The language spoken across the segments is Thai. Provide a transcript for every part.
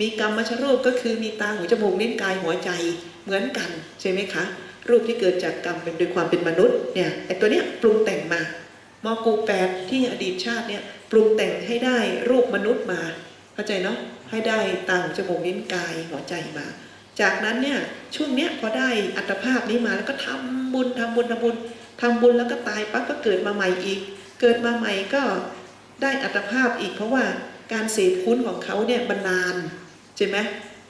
มีกรรมชรูปก็คือมีตาหูจมูกลิ้นกายหัวใจเหมือนกันใช่ไหมคะ รูปที่เกิดจากกรรมเป็นโดยความเป็นมนุษย์เนี่ยไอตัวเนี้ยปรุงแต่งมามอกูแปดที่อดีตชาติเนี่ยปรุงแต่งให้ได้รูปมนุษย์มา เข้าใจเนาะให้ได้ตาหูจมูกลิ้นกายหัวใจมา จากนั้นเนี่ยช่วงเนี้ยพอได้อัตภาพนี้มาแล้วก็ทำบุญทำบุญทำบุญทำบุญแล้วก็ตายปั๊บก็เกิดมาใหม่อีก เกิดมาใหม่ก็ได้อัตภาพอีกเพราะว่าการเสพคุ้นของเขาเนี่ยมันนาน ใช่ไหม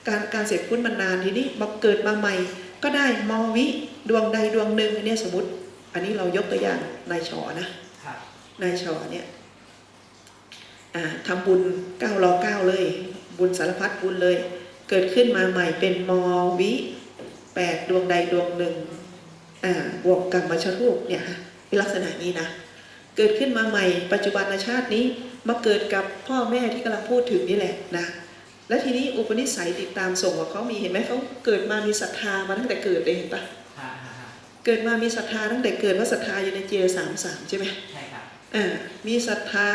การการเสพคุ้นมันนานทีนี้มาเกิดมาใหม่ ก็ได้มอวิดวงใดดวงหนึ่งอันเนี้ยสมมติ อันนี้เรายกตัวอย่างนายชอนะครับนายชอเนี่ยอ่าทำบุญเก้ารอเก้าเลย บุญสารพัดบุญเลย เกิดขึ้นมาใหม่เป็นมอวิแปดดวงใดดวงหนึ่งอ่าบวกกรรมชรูปเนี่ยค่ะเป็นลักษณะนี้นะเกิดขึ้นมาใหม่ ปัจจุบันชาตินี้มาเกิดกับพ่อแม่ที่กำลังพูดถึงนี่แหละนะ และทีนี้อุปนิสัยติดตามส่งของเขามีเห็นไหมเขาเกิดมามีศรัทธามาตั้งแต่เกิดเลยเห็นปะฮะฮะฮะเกิดมามีศรัทธาตั้งแต่เกิดว่าศรัทธาอยู่ในเจสามสามใช่ไหมใช่ครับอ่ามีศรัทธา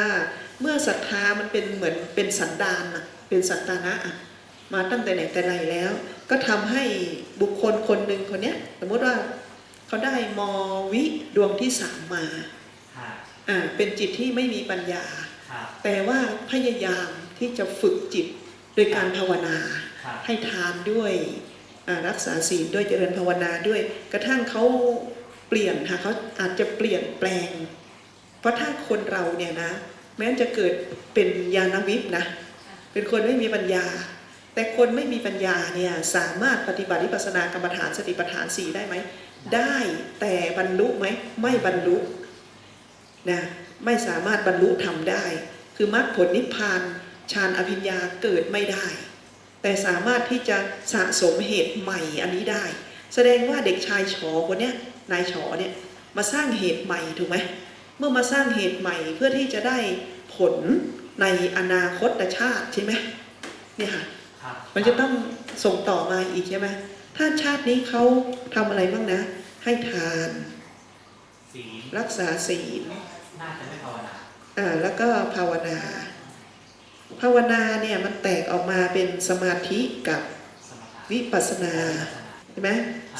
เมื่อศรัทธามันเป็นเหมือนเป็นสันดานอะเป็นสันตานะอะมาตั้งแต่ไหนแต่ไรแล้ว ก็ทำให้บุคคลคนหนึ่งคนเนี้ย สมมติว่าเขาได้มวิดวงที่สามมาฮะอ่าเป็นจิตที่ไม่มีปัญญาครับแต่ว่าพยายามที่จะฝึกจิต โดยการภาวนาครับให้ทานด้วยอ่ารักษาศีลด้วยเจริญภาวนาด้วย กระทั่งเขาเปลี่ยนค่ะเขาอาจจะเปลี่ยนแปลง เพราะถ้าคนเราเนี่ยนะ แม้จะเกิดเป็นญาณวิปนะเป็นคนไม่มีปัญญา แต่คนไม่มีปัญญาเนี่ยสามารถปฏิบัติวิปัสสนากรรมฐานสติปัฏฐานสี่ได้ไหมได้แต่บรรลุไหมไม่บรรลุนะไม่สามารถบรรลุทำได้ คือมรรคผลนิพพาน ฌานอภิญญาเกิดไม่ได้ แต่สามารถที่จะสะสมเหตุใหม่อันนี้ได้ แสดงว่าเด็กชายฉอคนเนี้ยนายฉอเนี่ยมาสร้างเหตุใหม่ถูกไหมเมื่อมาสร้างเหตุใหม่เพื่อที่จะได้ผลในอนาคตชาติใช่ไหมเนี่ยค่ะครับมันจะต้องส่งต่อมาอีกใช่ไหมถ้าชาตินี้เขาทำอะไรบ้างนะ ให้ทานศีลรักษาศีลน่าจะไม่ภาวนาอ่าแล้วก็ภาวนา ภาวนาเนี่ยมันแตกออกมาเป็นสมาธิกับวิปัสสนาใช่ไหม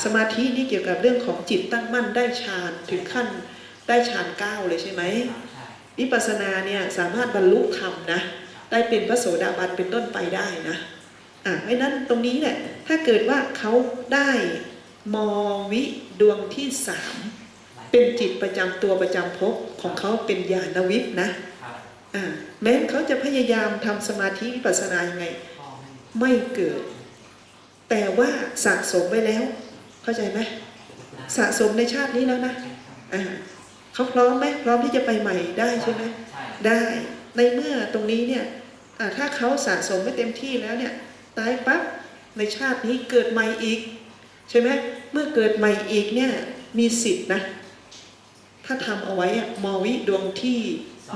สมาธินี่เกี่ยวกับเรื่องของจิตตั้งมั่นได้ฌานถึงขั้นได้ฌานเก้าเลยใช่ไหมวิปัสสนาเนี่ยสามารถบรรลุธรรมนะได้เป็นพระโสดาบันเป็นต้นไปได้นะอะเพราะนั้นตรงนี้เนี่ยถ้าเกิดว่าเขาได้มวิดวงที่สามเป็นจิตประจำตัวประจำภพของเขาเป็นญาณวิปนะ แม้เขาจะพยายามทำสมาธิวิปัสสนายังไงพ่อไม่มีไม่เกิด แต่ว่าสะสมไว้แล้ว เข้าใจไหมสะสมในชาตินี้แล้วนะอะเขาพร้อมไหมพร้อมที่จะไปใหม่ได้ใช่ไหมใช่ได้ในเมื่อตรงนี้เนี่ยอ่าถ้าเขาสะสมไม่เต็มที่แล้วเนี่ยตายปั๊บในชาตินี้เกิดใหม่อีก ใช่ไหมเมื่อเกิดใหม่อีกเนี่ยมีสิทธินะ ถ้าทำเอาไว้อะมอวิดวงที่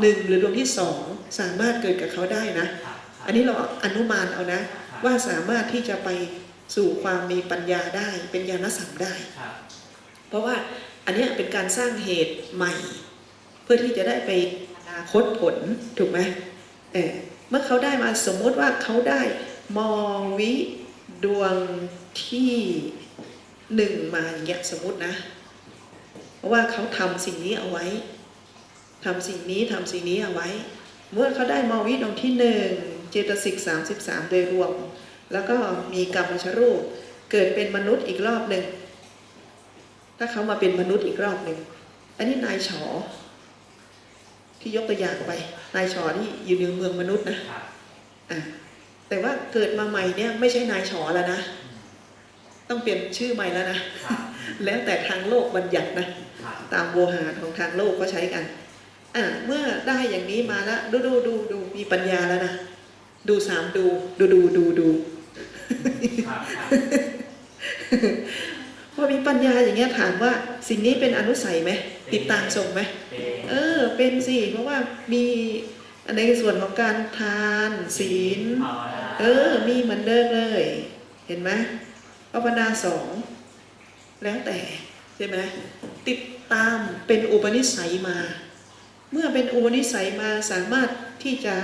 หนึ่งหรือดวงที่สองสามารถเกิดกับเขาได้นะครับอันนี้เราอนุมานเอานะครับว่าสามารถที่จะไปสู่ความมีปัญญาได้เป็นญาณสัมได้ครับเพราะว่าอันเนี้ยเป็นการสร้างเหตุใหม่ เพื่อที่จะได้ไปอนาคตผลถูกไหมเออเมื่อเขาได้มาสมมติว่าเขาได้มอวิดวงที่หนึ่งมาอย่างเงี้ยสมมตินะ เพราะว่าเขาทำสิ่งนี้เอาไว้ ทำสิ่งนี้ทำสิ่งนี้เอาไว้ เมื่อเขาได้มอวิดวงที่หนึ่งเจตสิกสามสิบสามโดยรวม แล้วก็มีกรรมชรูปเกิดเป็นมนุษย์อีกรอบหนึ่งถ้าเขามาเป็นมนุษย์อีกรอบหนึ่งอันนี้นายฉอที่ยกตัวอย่างไป นายฉอที่อยู่ในเมืองมนุษย์นะครับอะแต่ว่าเกิดมาใหม่เนี่ยไม่ใช่นายฉอแล้วนะ ต้องเปลี่ยนชื่อใหม่แล้วนะครับแล้วแต่ทางโลกบัญญัตินะครับตามโวหารของทางโลกก็ใช้กัน อะเมื่อได้อย่างนี้มาแล้วดูดูดูดูมีปัญญาแล้วนะดูสามดู ดูดูดูดูครับครับพอมีปัญญาอย่างเงี้ยถามว่าสิ่งนี้เป็นอนุสัยไหมติดตามส่งไหมเป็นเออ เป็นสิเพราะว่ามีในส่วนของการทานศีลภาวนาเออ มีเหมือนเดิมเลย เห็นไหมภาวนาสองแล้วแต่ใช่ไหมติดตามเป็นอุปนิสัยมา เมื่อเป็นอุปนิสัยมาสามารถที่จะ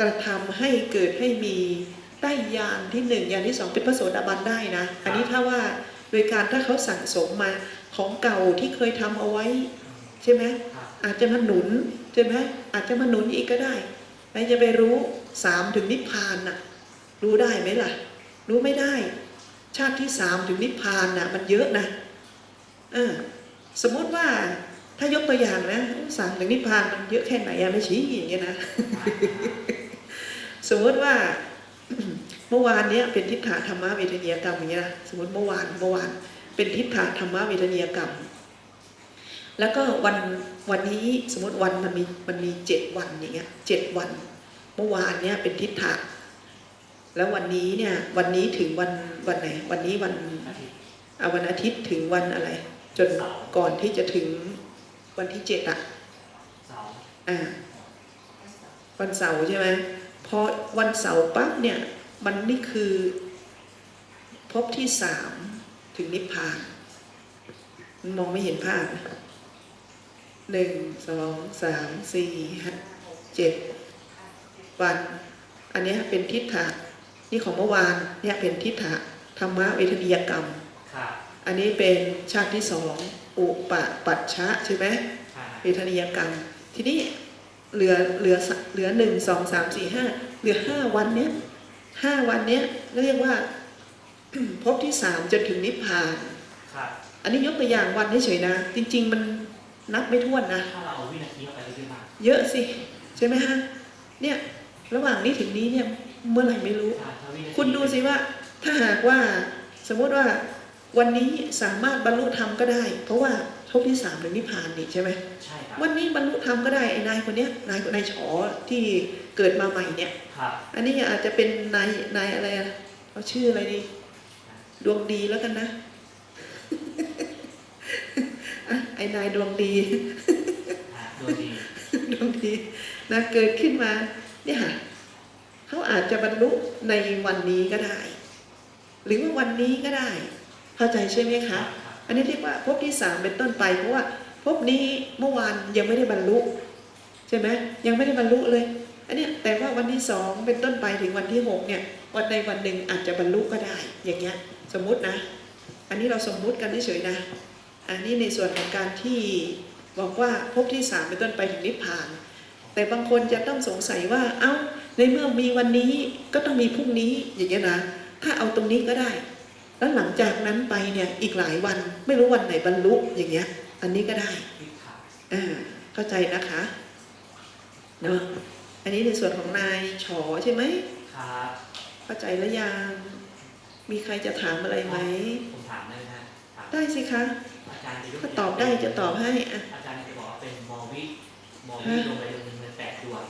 กระทำให้เกิดให้มีได้ยานที่หนึ่งยานที่สองเป็นพระโสดาบันได้นะ อันนี้ถ้าว่าโดยการถ้าเขาสั่งสมมาของเก่าที่เคยทำเอาไว้ใช่ไหมอาจจะมาหนุนใช่ไหมอาจจะมาหนุนอีกก็ได้ใครจะไปรู้สามถึงนิพพานน่ะรู้ได้ไหมล่ะ รู้ไม่ได้ ชาติที่สามถึงนิพพานน่ะมันเยอะนะเออสมมติว่า ถ้ายกตัวอย่างนะสามถึงนิพพานมันเยอะแค่ไหนอะไม่ชี้อย่างเงี้ยนะ สมมติว่าเมื่อวานเนี้ยเป็นทิฏฐาธรรมะเวทนียกรรมอย่างเงี้ยนะสมมติเมื่อวานเมื่อวาน เป็นทิฏฐาธรรมะเวทนียกรรม แล้วก็วันวันนี้สมมติวันมันมีมันมีเจ็ดวันอย่างเงี้ยเจ็ดวัน เมื่อวานเนี้ยเป็นทิฏฐะแล้ววันนี้เนี่ยวันนี้ถึงวันวันไหน วันนี้วันอวันอาทิตย์ถึงวันอะไร จนก่อนที่จะถึง วันที่เจ็ดอะเสาร์อ่าวันเสาร์ใช่ไหมพอวันเสาร์ปั๊บเนี่ยมันนี่คือพบที่สามถึงนิพพาน มันมองไม่เห็นภาพนะหนึ่งสองสามสี่ห้าเจ็ดวัน อันเนี้ยเป็นทิฏฐะนี่ของเมื่อวานเนี่ยเป็นทิฏฐะธรรมะเวทนียกรรมครับ อันนี้เป็นชาติที่สองอุปะปัชชะใช่ไหมครับเวทนียกรรม ทีนี้เหลือเหลือสเหลือหนึ่งสองสามสี่ห้าเหลือห้าวันเนี้ยห้าวันเนี้ยเรียกว่าพบที่สามจนถึงนิพพานครับอันนี้ยกตัวอย่างวันเฉยๆนะ จริง ๆ มันนับไม่ถ้วนนะถ้าเราเอาวินาทีเข้าไปเรื่อยๆมากเยอะสิใช่ไหมฮะเนี่ยระหว่างนี้ถึงนี้เนี่ยเมื่อไหร่ไม่รู้ถ้าถ้าวินาทีคุณดูสิว่าถ้าหากว่าสมมติว่า วันนี้สามารถบรรลุธรรมก็ได้ เพราะว่าพบที่สามถึงนิพพานนี่ใช่ไหมใช่ครับวันนี้บรรลุธรรมก็ได้ไอ้นายคนเนี้ยนายนายฉอที่เกิดมาใหม่เนี่ยครับอันนี้อาจจะเป็นนายนายอะไรอะเขาชื่ออะไรดีดวงดีแล้วกันนะอะไอ้นายดวงดีอ่าโดยดีดวงดีนะเกิดขึ้นมาเนี่ยค่ะเขาอาจจะบรรลุในวันนี้ก็ได้ หรือว่าวันนี้ก็ได้ เข้าใจใช่ไหมคะ อันนี้เรียกว่าภพที่สามเป็นต้นไป เพราะว่าภพนี้เมื่อวานยังไม่ได้บรรลุใช่ไหมยังไม่ได้บรรลุเลย อันนี้แต่ว่าวันที่สองเป็นต้นไปถึงวันที่หกเนี่ยวันใดวันหนึ่งอาจจะบรรลุก็ได้ อย่างเงี้ยสมมุตินะ อันนี้เราสมมุติกันเฉยๆนะ อันนี้ในส่วนของการที่บอกว่าภพที่สามเป็นต้นไปถึงนิพพาน แต่บางคนจะต้องสงสัยว่า เอ้าในเมื่อมีวันนี้ก็ต้องมีพรุ่งนี้อย่างเงี้ยนะ ถ้าเอาตรงนี้ก็ได้ แล้วหลังจากนั้นไปเนี่ยอีกหลายวันไม่รู้วันไหนบรรลุอย่างเงี้ย อันนี้ก็ได้ทิศทางอ่าเข้าใจนะคะเนาะอันนี้ในส่วนของนายฉอใช่ไหมครับเข้าใจแล้วยังมีใครจะถามอะไรไหมผมถามได้ไหมฮะถามได้สิคะอาจารย์จะยกถ้าตอบได้จะตอบให้อะอาจารย์จะบอกว่าเป็นมอวิมอวิฮะดวงใดดวงหนึ่งในแปดดวง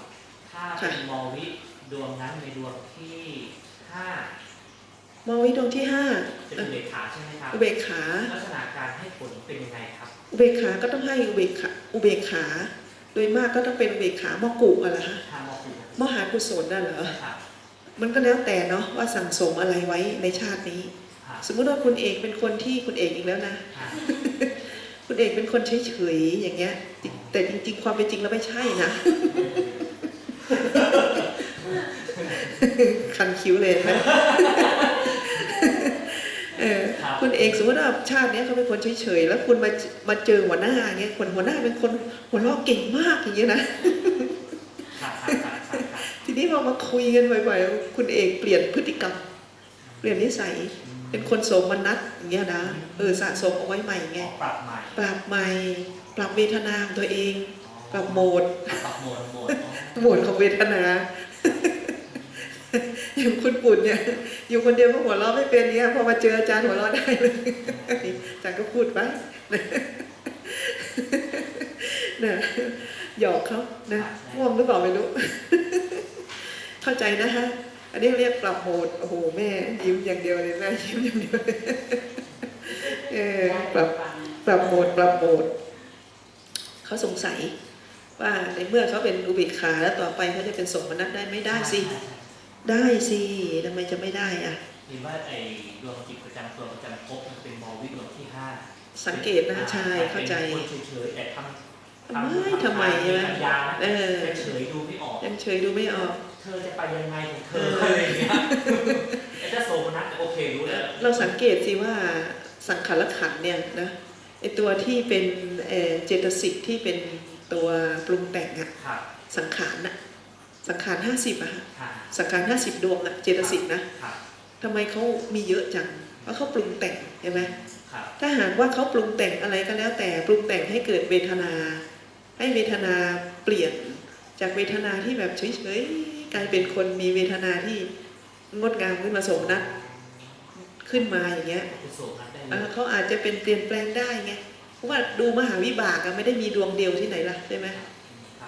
ถ้าค่ะเป็นมอวิดวงนั้นในดวงที่ห้า มองวิดวงที่ห้าจะอะเป็นเบกขาใช่ไหมครับอุเบกขา ลักษณะการให้ผลเป็นยังไงครับ อุเบกขาก็ต้องให้อุเบกขาอุเบกขา โดยมากก็ต้องเป็นอุเบกขามอกุอะไรฮะทางมอคุมหากุศลนั่นเหรอ ครับ มันก็แล้วแต่เนาะว่าสั่งสมอะไรไว้ในชาตินี้ ครับ สมมุติว่าคุณเอกเป็นคนที่คุณเอกอีกแล้วนะ ครับคุณเอกเป็นคนเฉยๆอย่างเงี้ย แต่จริง ๆ ความเป็นจริงแล้วไม่ใช่นะ คันคิ้วเลยนะเออ ครับคุณเอกสมมติว่าชาติเนี้ยเขาเป็นคนเฉยๆแล้วคุณมามาเจอหัวหน้าเงี้ยคนหัวหน้าเป็นคนหัวเราะเก่งมากอย่างเงี้ยนะครับครับครับครับครับทีนี้พอมาคุยกันบ่อยๆคุณเอกเปลี่ยนพฤติกรรม เปลี่ยนนิสัย เป็นคนโสมนัสอย่างเงี้ยนะเออสะสมเอาไว้ใหม่ไงปรับใหม่ปรับใหม่ปรับเวทนาของตัวเองปรับโหมดปรับโหมดโหมดอ๋อโหมดของเวทนา อย่างคุณปุ่นเนี่ย อยู่คนเดียวก็หัวเราะไม่เป็นเนี่ยพอมาเจออาจารย์หัวเราะได้เลยอาจารย์ก็พูดไปนะหยอกเขานะง่วงหรือเปล่าไม่รู้ เข้าใจนะฮะอันนี้เรียกปรับโหมดโอ้โหแม่ยิ้มอย่างเดียวเลยแม่ยิ้มอย่างเดียวเลยเออปรับปรับโหมดปรับโหมดเขาสงสัยว่าในเมื่อเขาเป็นอุเบกขาแล้วต่อไปเขาจะเป็นสมนัตได้ไหม่ได้สิ ได้สิทำไมจะไม่ได้อะเห็นว่าไอ้ดวงจิตประจำตัวประจำภพมันเป็นมอวิดวงที่ห้าสังเกตนะใช่เข้าใจเป็นคนเฉยๆแต่ทำทำไมทำไมใช่ไหมปัญญานะเออแต่เฉยดูไม่ออกยังเฉยดูไม่ออกถธอจะไปยังไงของเธออะไรอย่างเงี้ยไอ้เจ้าโสมนัสโอเครู้แล้วเราสังเกตสิว่าสังขารขันธ์เนี่ยนะไอตัวที่เป็นเอ่อเจตสิกที่เป็นตัวปรุงแต่งอะครับสังขารน่ะ สังขารห้าสิบอะฮะค่ะสังขารห้าสิบดวงอะเจตสิกนะครับทำไมเขามีเยอะจังเพราะเขาปรุงแต่งใช่ไหมครับถ้าหากว่าเขาปรุงแต่งอะไรก็แล้ว แต่ปรุงแต่งให้เกิดเวทนา ให้เวทนาเปลี่ยนจากเวทนาที่แบบเฉยๆกลายเป็นคนมีเวทนาที่งดงามขึ้นมาสมนัตขึ้นมาอย่างเงี้ยคุณโสมนัสได้เลเอ่อยเขาอาจจะเป็นเปลี่ยนแปลงได้ไงเพราะว่าดูมหาวิบากอะไม่ได้มีดวงเดียวที่ไหนล่ะใช่ไหม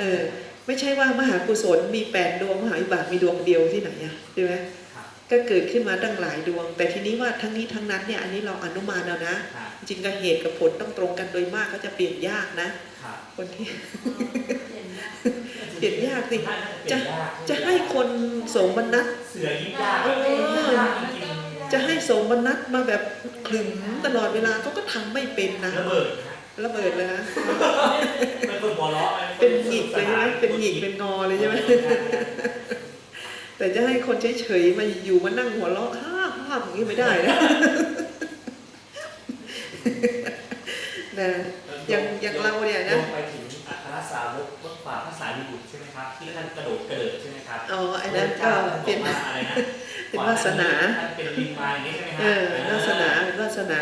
เออ ไม่ใช่ว่ามหากุศลมีแปดดวงมหาวิบากมีดวงเดียวที่ไหนอะใช่ไหมครับก็เกิดขึ้นมาตั้งหลายดวง แต่ทีนี้ว่าทั้งนี้ทั้งนั้นเนี่ยอันนี้เราอนุมานแล้วนะครับจริงกับเหตุกับผลต้องตรงกันโดยมากก็จะเปลี่ยนยากนะครับคนที่เปลี่ยนยากสิน่าจะเปลี่ยนยากจะให้คนโสมนัสเสือยิ่งยากเออยากจริงจะให้โสมนัสมาแบบขลึงตลอดเวลาเขาก็ทำไม่เป็นนะๆระเบิดนะ ระเบิดเลยนะเป็นคนหัวเราะเป็นหงิกเลยใช่ไหมเป็นหงิกเป็นงอเลยใช่ไหมแต่จะให้คนเฉยๆมาอยู่มานั่งหัวเราะฮ่าฮ่าอย่างนี้ไม่ได้นะนะอย่างอย่างเราเนี่ยนะลงไปถึงอัครสาวกเมื่อฝ่าภาษาลิบุตรใช่ไหมครับที่ท่านกระโดดกระเดิดใช่ไหมครับอ๋อไอ้นั้นก็เป็นพระจ้าท่านบอกว่าอะไรนะ เป็นวาสนาท่านเป็นลิงมาอย่างนี้ใช่ไหมครัเออวาสนาเป็นวาสนา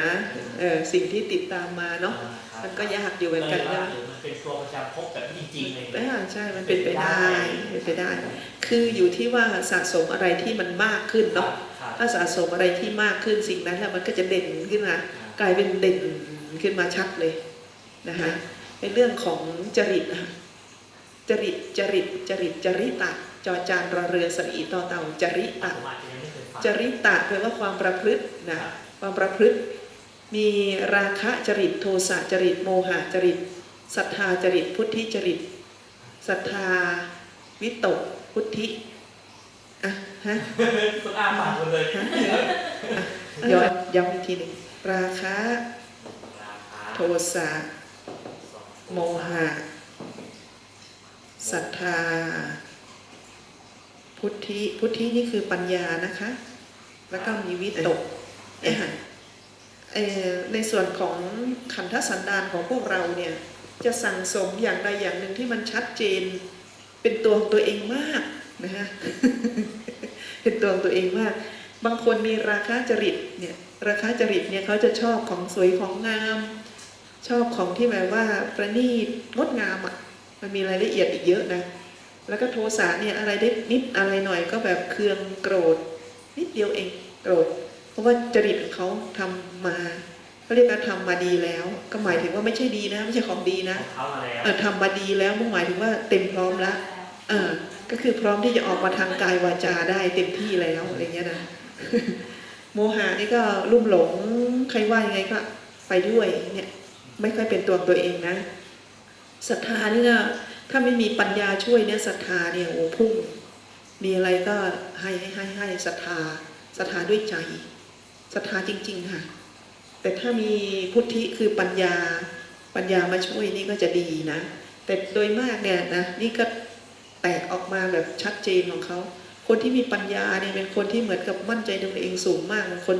เออสิ่งที่ติดตามมาเนาะครับมันก็ยากอยู่เหมือนกันเลยนะว่าเออมันเป็นตัวประจำพบแบบจริงๆเลยเออใช่มันเป็นไปได้เป็นไปได้ คืออยู่ที่ว่าสะสมอะไรที่มันมากขึ้นเนาะครับถ้าสะสมอะไรที่มากขึ้นสิ่งนั้นแหละมันก็จะเด่นขึ้นมากลายเป็นเด่นขึ้นมาชัดเลยนะคะในเรื่องของจริตนะคะจริตจริตจริตจริตะ จอจานรอเรือสรีต่อเต่าจริผตะมอาจจะยังไม่เคยฟังจริตะแปลว่าความประพฤตินะความประพฤติ มีราคะจริตโทสะจริตโมหะจริตศรัทธาจริตพุทธิจริตศรัทธาวิตกพุทธิอะฮะคุณอ้าปากหมดเลยย้อนย้ำอีกทีหนึ่งราคะราคาโทสะโมหะศรัทธา พุทธิพุทธินี่คือปัญญานะคะ แล้วก็มีวิตกเนี่ยค่ะในส่วนของขันธสันดานของพวกเราเนี่ยจะสั่งสมอย่างใดอย่างหนึ่งที่มันชัดเจน เป็นตัวของตัวเองมากนะคะเป็นตัวของตัวเองมาก บางคนมีราคะจริตเนี่ยราคะจริตเนี่ยเขาจะชอบของสวยของงาม ชอบของที่แบบว่าประณีตงดงามอะมันมีรายละเอียดอีกเยอะนะ แล้วก็โทสะเนี่ยอะไรได้นิดอะไรหน่อยก็แบบเคืองโกรธ นิดเดียวเองโกรธ เพราะว่าจริตของเขาทำมาเขาเรียกว่าทำมาดีแล้ว ก็หมายถึงว่าไม่ใช่ดีนะ ไม่ใช่ของดีนะของเขามาแล้วเออทำมาดีแล้วมุ่งหมายถึงว่าเต็มพร้อมแล้วเออก็คือพร้อมที่จะออกมาทางกายวาจาได้เต็มที่แล้วอะไรเงี้ยนะโมหะนี่ก็ลุ่มหลงใครว่ายังไงก็ไปด้วยเนี่ย ไม่ค่อยเป็นตัวตัวเองนะศรัทธานี่ก็ ถ้าไม่มีปัญญาช่วยเนี่ยศรัทธาเนี่ยโอ้พุ่ง มีอะไรก็ให้ให้ให้ให้ศรัทธาศรัทธาด้วยใจศรัทธาจริง ๆ ค่ะ แต่ถ้ามีพุทธิคือปัญญา ปัญญามาช่วยนี่ก็จะดีนะ แต่โดยมากเนี่ยนะนี่ก็แตกออกมาแบบชัดเจนของเขาคนที่มีปัญญาเนี่ยเป็นคนที่เหมือนกับมั่นใจในตัวเองสูงมากเป็นคน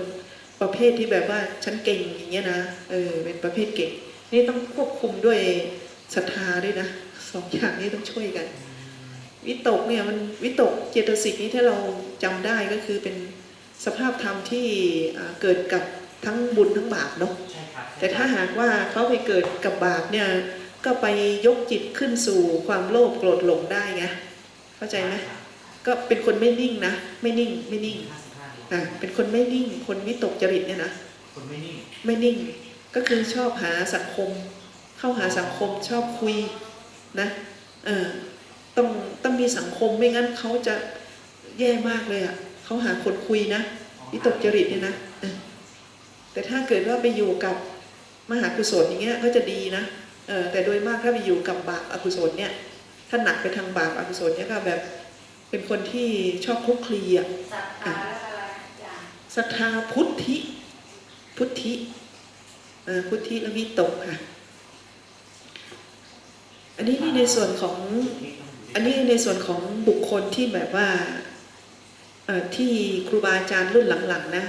ประเภทที่แบบว่าฉันเก่งอย่างเงี้ยนะเออเป็นประเภทเก่ง นี่ต้องควบคุมด้วยศรัทธาด้วยนะ สองอย่างนี้ต้องช่วยกัน วิตกเนี่ยมันวิตกเจตสิกนี้ถ้าเราจำได้ก็คือเป็นสภาพธรรมที่อ่าเกิดกับทั้งบุญทั้งบาปเนาะใช่ครับแต่ถ้าหากว่าเขาไปเกิดกับบาปเนี่ยก็ไปยกจิตขึ้นสู่ความโลภโกรธหลงได้ไงเข้าใจไหมก็เป็นคนไม่นิ่งนะ ไม่นิ่งไม่นิ่งห้าสิบห้าอะเป็นคนไม่นิ่ง คนวิตกจริตเนี่ยนะคนไม่นิ่งไม่นิ่งก็คือชอบหาสังคม เข้าหาสังคมชอบคุย นะเออต้องต้องมีสังคมไม่งั้นเขาจะแย่มากเลยอะเขาหาคนคุยนะวิตกจริตเนี่ยนะเออแต่ถ้าเกิดว่าไปอยู่กับมหากุศลอย่างเงี้ยก็จะดีนะเออแต่โดยมากถ้าไปอยู่กับบาปอกุศลเนี่ยถ้าหนักไปทางบาปอกุศลเนี่ยก็แบบเป็นคนที่ชอบคลุกคลีอะศรัทธาและอะไรอย่างศรัทธาพุทธิ พุทธิเออพุทธิและวิตกค่ะ อันนี้นี่ในส่วนของอันนี้ในส่วนของบุคคลที่แบบว่าที่ครูบาอาจารย์รุ่นหลังๆนะ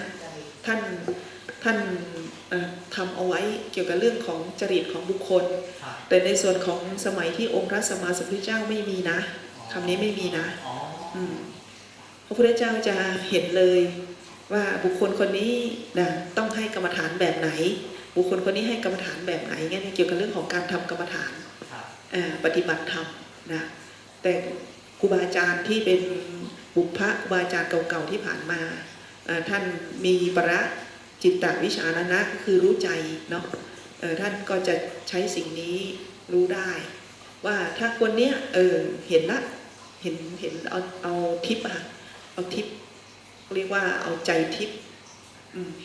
ท่านท่านทำเอาไว้เกี่ยวกับเรื่องของจริตของบุคคล แต่ในส่วนของสมัยที่องค์พระสัมมาสัมพุทธเจ้าไม่มีนะคำนี้ไม่มีนะพระพุทธเจ้าจะเห็นเลยว่าบุคคลคนนี้นะต้องให้กรรมฐานแบบไหน บุคคลคนนี้ให้กรรมฐานแบบไหนเงี้ยเกี่ยวกับเรื่องของการทำกรรมฐาน ปฏิบัติธรรมนะแต่ครูบาอาจารย์ที่เป็นบุพะครูบาอาจารย์เก่าๆที่ผ่านมาท่านมีประจิตตวิชานะนะก็คือรู้ใจเนาะท่านก็จะใช้สิ่งนี้รู้ได้ ว่าถ้าคนเนี้ยเออเห็นละเห็นเห็นเอาเอาทิปอะเอาทิปเรียกว่าเอาใจทิป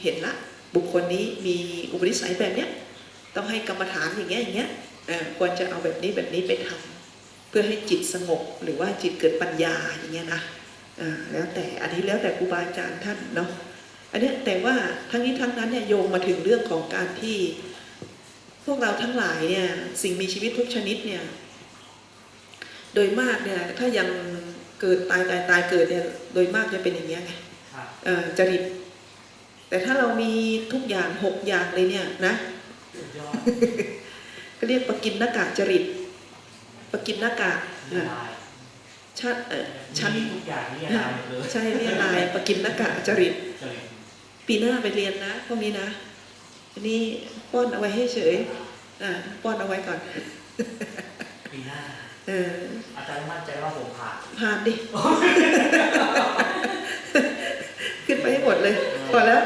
เห็นละ บุคคลนี้มีอุปนิสัยแบบเนี้ยต้องให้กรรมฐานอย่างเงี้ยอย่างเงี้ย ควรจะเอาแบบนี้แบบนี้ไปทำเพื่อให้จิตสงบหรือว่าจิตเกิดปัญญาอย่างเงี้ยนะอ่าแล้วแต่อันนี้แล้วแต่ครูบาอาจารย์ท่านเนาะอันเนี้ยแต่ว่าทั้งนี้ทั้งนั้นเนี่ยโยงมาถึงเรื่องของการที่ พวกเราทั้งหลายเนี่ยสิ่งมีชีวิตทุกชนิดเนี่ยโดยมากเนี่ยถ้ายังเกิดตายตายตายเกิดเนี่ยโดยมากจะเป็นอย่างเงี้ยไงครับเอ่อจริตแต่ถ้าเรามีทุกอย่างหกอย่างเลยเนี่ยนะ สุดยอดก็เรียกปกินนากาจริตปกินนากามีลายชัดเออชั้นมีทุกอย่างนี่ลายหมดเลยใช่เรียนลายปกินนากาจริตจริตปีหน้าไปเรียนนะพวกนี้นะอันนี้ป้อนเอาไว้ให้เฉยอ่าป้อนเอาไว้ก่อนปีหน้าเอออาจารย์มั่นใจว่าผมผ่านผ่านดิขึ้นไปให้หมดเลยพอแล้ว